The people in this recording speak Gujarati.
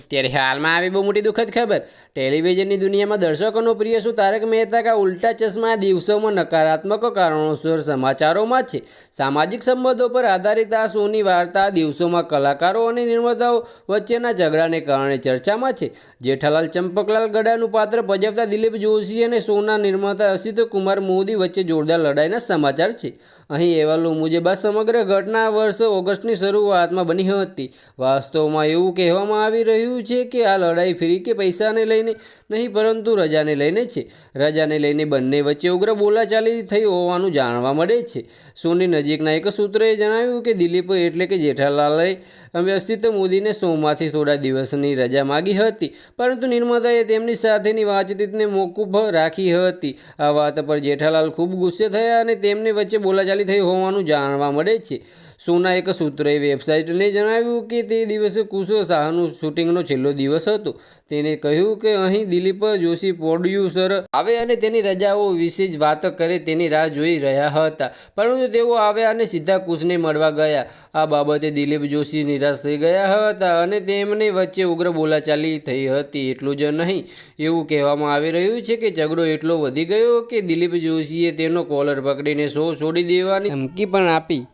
ત્યારે હાલમાં આવી બહુ મોટી દુઃખદ ખબર. ટેલિવિઝનની દુનિયામાં દર્શકોનો પ્રિય શું? તારક મહેતા કા ઉલ્ટા ચશ્મા દિવસોમાં નકારાત્મક કારણોસર સમાચારોમાં છે. સામાજિક સંબંધો પર આધારિત આ શોની વાર્તા દિવસોમાં કલાકારો અને નિર્માતાઓ વચ્ચેના ઝઘડાને કારણે ચર્ચામાં છે. જેઠાલાલ ચંપકલાલ ગડાનું પાત્ર ભજવતા દિલીપ જોશી અને શોના નિર્માતા અસિત કુમાર મોદી વચ્ચે જોરદાર લડાઈના સમાચાર છે. અહીં અહેવાલો મુજબ આ સમગ્ર ઘટના વર્ષ ઓગસ્ટની શરૂઆતમાં બની હતી. વાસ્તવમાં એવું કહેવામાં આવી રહ્યું છે કે આ લડાઈ ફ્રી કે પૈસાને લઈને નહીં, પરંતુ રજાને લઈને છે. રજાને લઈને બંને વચ્ચે ઉગ્ર બોલાચાલી થઈ હોવાનું જાણવા મળે છે. સોની નજીકના એક સૂત્રએ જણાવ્યું કે દિલીપ એટલે કે જેઠાલાલે વ્યવસ્થિત મોદીને સોમવારથી થોડા દિવસની રજા માગી હતી, પરંતુ નિર્માતાએ તેમની સાથેની વાતચીતને મોકૂફ રાખી હતી. આ વાત પર જેઠાલાલ ખૂબ ગુસ્સે થયા અને તેમની વચ્ચે બોલાચાલી થઈ હોવાનું જાણવા મળે છે. સોના એક સૂત્રએ વેબસાઇટને જણાવ્યું કે તે દિવસે કુશો શાહનું શૂટિંગનો છેલ્લો દિવસ હતો. તેને કહ્યું કે અહીં દિલીપ જોશી પ્રોડ્યુસર આવે અને તેની રજાઓ વિશે જ વાત કરે તેની રાહ જોઈ રહ્યા હતા. પરંતુ તેઓ આવ્યા અને સીધા કુશને મળવા ગયા. આ બાબતે દિલીપ જોશી નિરાશ થઈ ગયા હતા અને તેમની વચ્ચે ઉગ્ર બોલાચાલી થઈ હતી. એટલું જ નહીં, એવું કહેવામાં આવી રહ્યું છે કે ઝઘડો એટલો વધી ગયો કે દિલીપ જોશીએ તેનો કોલર પકડીને શો છોડી દેવાની ધમકી પણ આપી.